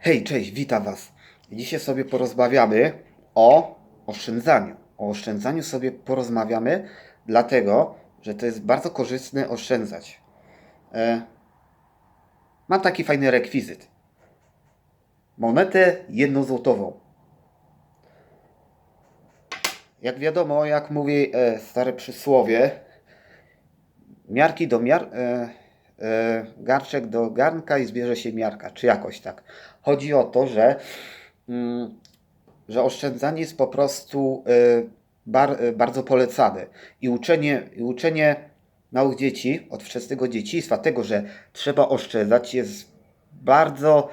Hej, cześć, witam Was. Dzisiaj sobie porozmawiamy o oszczędzaniu. O oszczędzaniu sobie porozmawiamy, dlatego, że to jest bardzo korzystne oszczędzać. E, mam taki fajny rekwizyt. Monetę jednozłotową. Jak wiadomo, jak mówi e, stare przysłowie, miarki do miar, e, e, garczek do garnka i zbierze się miarka, czy jakoś tak. Chodzi o to, że, mm, że oszczędzanie jest po prostu e, bar, e, bardzo polecane i uczenie, i uczenie małych dzieci od wczesnego dzieciństwa tego, że trzeba oszczędzać jest bardzo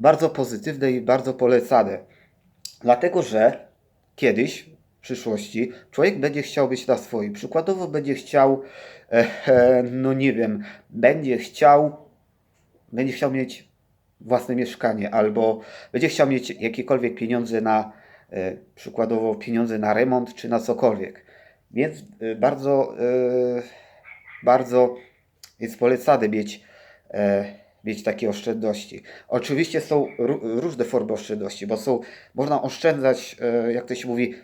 bardzo pozytywne i bardzo polecane. Dlatego, że kiedyś, w przyszłości, człowiek będzie chciał być na swoim. Przykładowo będzie chciał, e, e, no nie wiem, będzie chciał, będzie chciał mieć własne mieszkanie, albo będzie chciał mieć jakiekolwiek pieniądze na, e, przykładowo pieniądze na remont, czy na cokolwiek. Więc e, bardzo, e, bardzo jest polecane mieć, mieć takie oszczędności. Oczywiście są ró- różne formy oszczędności, bo są, można oszczędzać, jak to się mówi,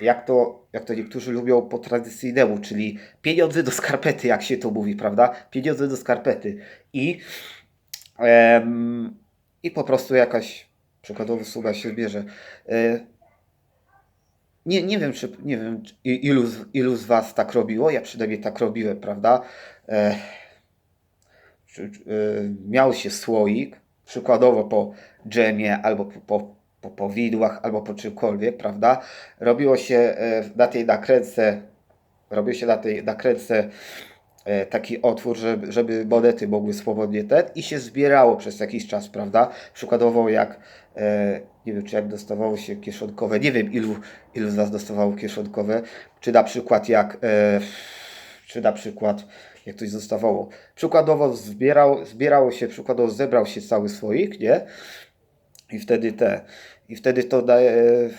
jak to, jak to niektórzy lubią po tradycyjnemu, czyli pieniądze do skarpety, jak się to mówi, prawda? Pieniądze do skarpety. I, i po prostu jakaś przykładowo suma się zbierze. E, nie, nie wiem, czy nie wiem, czy- ilu, z- ilu z Was tak robiło. Ja przynajmniej tak robiłem, prawda? E, y, miał się słoik, przykładowo po dżemie, albo po, po, po powidłach, albo po czymkolwiek, prawda? Robiło się e, na tej nakrętce, robiło się na tej nakrętce e, taki otwór, żeby, żeby monety mogły swobodnie ten i się zbierało przez jakiś czas, prawda? Przykładowo jak, e, nie wiem, czy jak dostawało się kieszonkowe, nie wiem ilu, ilu z nas dostawało kieszonkowe, czy na przykład jak, e, czy na przykład jak ktoś dostawało. Przykładowo zbierał, zbierało się, przykładowo zebrał się cały słoik, nie? I wtedy te, i wtedy to daje, e,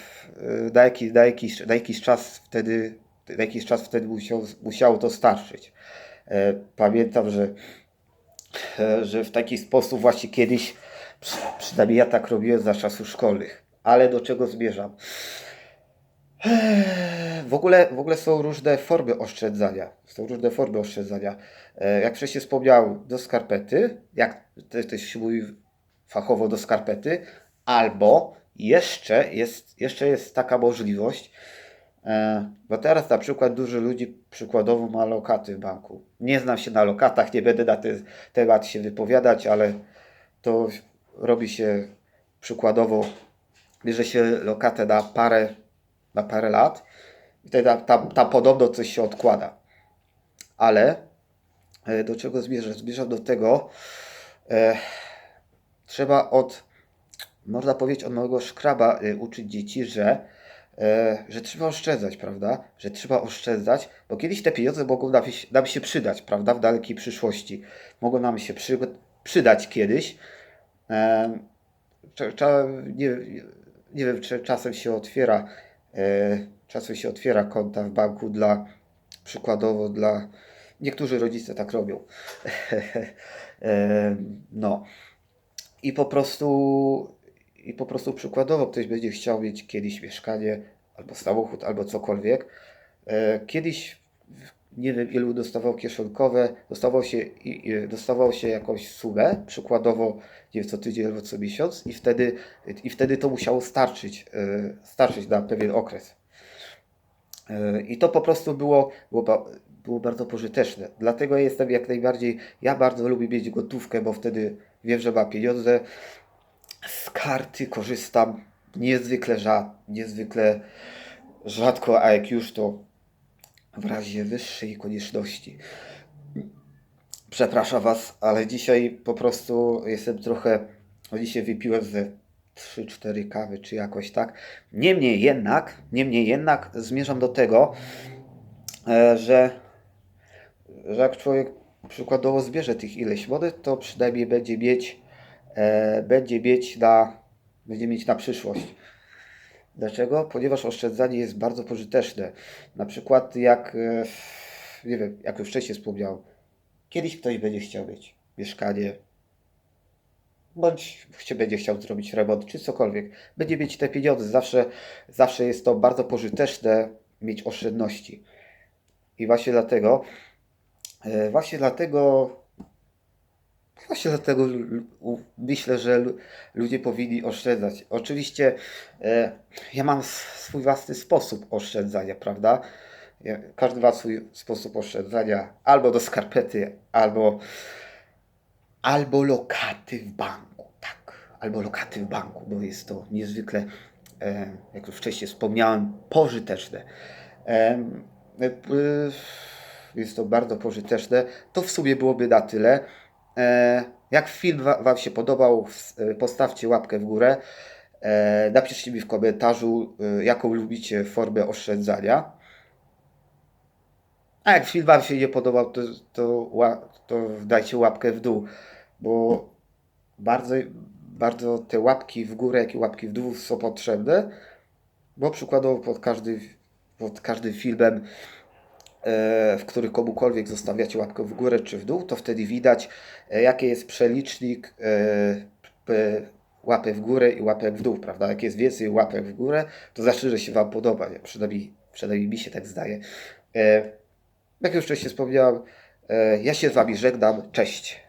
na, jakiś, na, jakiś, na jakiś czas wtedy, na jakiś czas wtedy musiał, musiało to starczyć. E, Pamiętam, że, e, że w taki sposób właśnie kiedyś, przy- przynajmniej ja tak robiłem za czasów szkolnych. Ale do czego zmierzam? W ogóle, w ogóle są różne formy oszczędzania. Są różne formy oszczędzania. E, Jak wcześniej wspomniałem, do skarpety, jak to się mówi fachowo do skarpety, albo jeszcze jest, jeszcze jest taka możliwość, e, bo teraz na przykład dużo ludzi przykładowo ma lokaty w banku. Nie znam się na lokatach, nie będę na ten temat się wypowiadać, ale to robi się przykładowo, bierze się lokatę na parę, na parę lat i wtedy tam, tam, tam podobno coś się odkłada. Ale e, do czego zmierzam? Zmierzam do tego, e, trzeba od, można powiedzieć, od małego szkraba e, uczyć dzieci, że, e, że trzeba oszczędzać, prawda? Że trzeba oszczędzać, bo kiedyś te pieniądze mogą nam, nam się przydać, prawda? W dalekiej przyszłości. Mogą nam się przy, przydać kiedyś. E, nie, nie wiem, czy czasem się otwiera, e, czasem się otwiera konta w banku dla, przykładowo dla, niektórzy rodzice tak robią. e, no. I po prostu, i po prostu przykładowo ktoś będzie chciał mieć kiedyś mieszkanie, albo samochód, albo cokolwiek. E, Kiedyś, nie wiem ilu dostawał kieszonkowe, dostawał się, dostawał się jakąś sumę, przykładowo nie wiem, co tydzień albo co miesiąc i wtedy, i wtedy to musiało starczyć, e, starczyć na pewien okres. E, I to po prostu było, było, było bardzo pożyteczne. Dlatego jestem jak najbardziej, ja bardzo lubię mieć gotówkę, bo wtedy wiem, że mam pieniądze. Z karty korzystam niezwykle, rza, niezwykle rzadko, a jak już to w razie wyższej konieczności. Przepraszam Was, ale dzisiaj po prostu jestem trochę. Dzisiaj wypiłem ze 3-4 kawy, czy jakoś tak. Niemniej jednak, niemniej jednak zmierzam do tego, e, że, że jak człowiek przykładowo zbierze tych ileś monet, to przynajmniej będzie mieć, będzie mieć na, będzie mieć na przyszłość. Dlaczego? Ponieważ oszczędzanie jest bardzo pożyteczne. Na przykład jak, e, nie wiem, jak już wcześniej wspomniałem, kiedyś ktoś będzie chciał mieć mieszkanie bądź będzie chciał zrobić remont, czy cokolwiek, będzie mieć te pieniądze. Zawsze, zawsze jest to bardzo pożyteczne mieć oszczędności. I właśnie dlatego, e, właśnie dlatego, właśnie dlatego myślę, że ludzie powinni oszczędzać. Oczywiście e, ja mam swój własny sposób oszczędzania, prawda? Ja- Każdy ma swój sposób oszczędzania, albo do skarpety, albo albo lokaty w banku, tak, albo lokaty w banku, bo jest to niezwykle, e, jak już wcześniej wspomniałem, pożyteczne. E, p- Jest to bardzo pożyteczne. To w sumie byłoby na tyle. E, Jak film wa- Wam się podobał, e, postawcie łapkę w górę. E, Napiszcie mi w komentarzu, jaką lubicie formę oszczędzania. A jak film Wam się nie podobał, to, to, to dajcie łapkę w dół, bo bardzo, bardzo te łapki w górę, jak i łapki w dół są potrzebne, bo przykładowo pod, każdy, pod każdym filmem, w który komukolwiek zostawiacie łapkę w górę czy w dół, to wtedy widać, e, jaki jest przelicznik e, łapek w górę i łapek w dół, prawda? Jak jest więcej łapek w górę, to znaczy, że się Wam podoba, nie? Przynajmniej, przynajmniej mi się tak zdaje. E, jak już wcześniej wspomniałem, e, ja się z Wami żegnam. Cześć.